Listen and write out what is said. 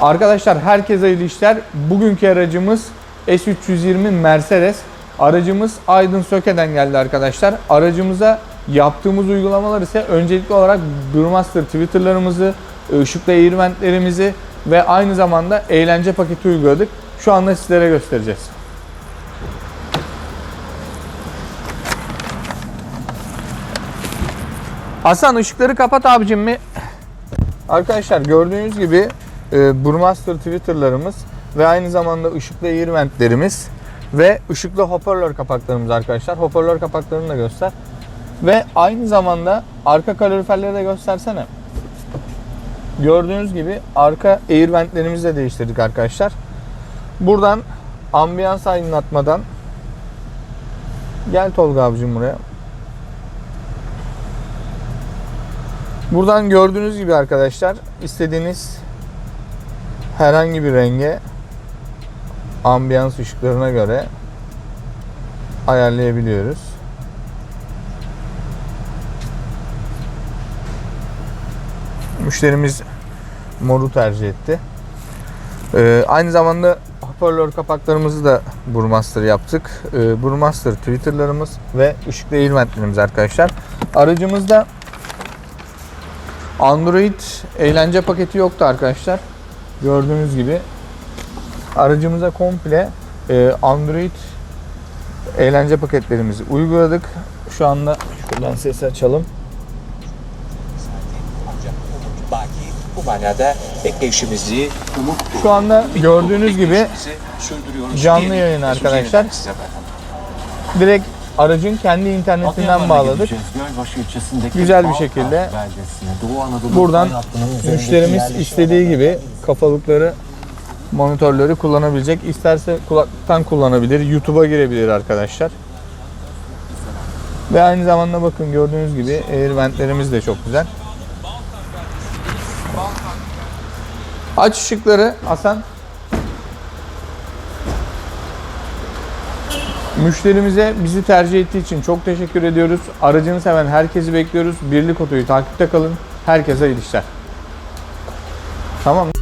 Arkadaşlar herkese hayırlı işler. Bugünkü aracımız S320 Mercedes. Aracımız Aydın Söke'den geldi arkadaşlar. Aracımıza yaptığımız uygulamalar ise öncelikli olarak Brewmaster Twitter'larımızı, ışıklı eğirmentlerimizi ve aynı zamanda eğlence paketi uyguladık. Şu anda sizlere göstereceğiz. Hasan ışıkları kapat abicim mi? Arkadaşlar gördüğünüz gibi e, Brewmaster Twitter'larımız ve aynı zamanda ışıklı eğirmentlerimiz ve ışıklı hoparlör kapaklarımız arkadaşlar. Hoparlör kapaklarını da göster. Ve aynı zamanda arka kaloriferleri de göstersene. Gördüğünüz gibi arka eğirmentlerimizi de değiştirdik arkadaşlar. Buradan ambiyans aydınlatmadan gel Tolga abicim buraya. Buradan gördüğünüz gibi arkadaşlar istediğiniz herhangi bir renge ambiyans ışıklarına göre ayarlayabiliyoruz. Müşterimiz moru tercih etti. Ee, aynı zamanda hoparlör kapaklarımızı da Burmaster yaptık. Ee, Burmaster Twitter'larımız ve ışıklı eğilmentlerimiz arkadaşlar. Aracımızda Android eğlence paketi yoktu arkadaşlar. Gördüğünüz gibi aracımıza komple e, Android eğlence paketlerimizi uyguladık. Şu anda şuradan sesi açalım. Bu manada bekleyişimizi umut Şu anda gördüğünüz gibi canlı yayın arkadaşlar. direkt aracın kendi internetinden bağladık. Gölbaşı ilçesindeki Güzel bir şekilde beldesine, Doğu Anadolu Buradan Müşterimiz istediği gibi kafalıkları monitörleri kullanabilecek. İsterse kulaktan kullanabilir. YouTube'a girebilir arkadaşlar. Ve aynı zamanda bakın gördüğünüz gibi airbandlerimiz de çok güzel. Aç ışıkları Hasan. Müşterimize bizi tercih ettiği için çok teşekkür ediyoruz. Aracını seven herkesi bekliyoruz. Birlik Oto'yu takipte kalın. Herkese iyi işler. Tamam.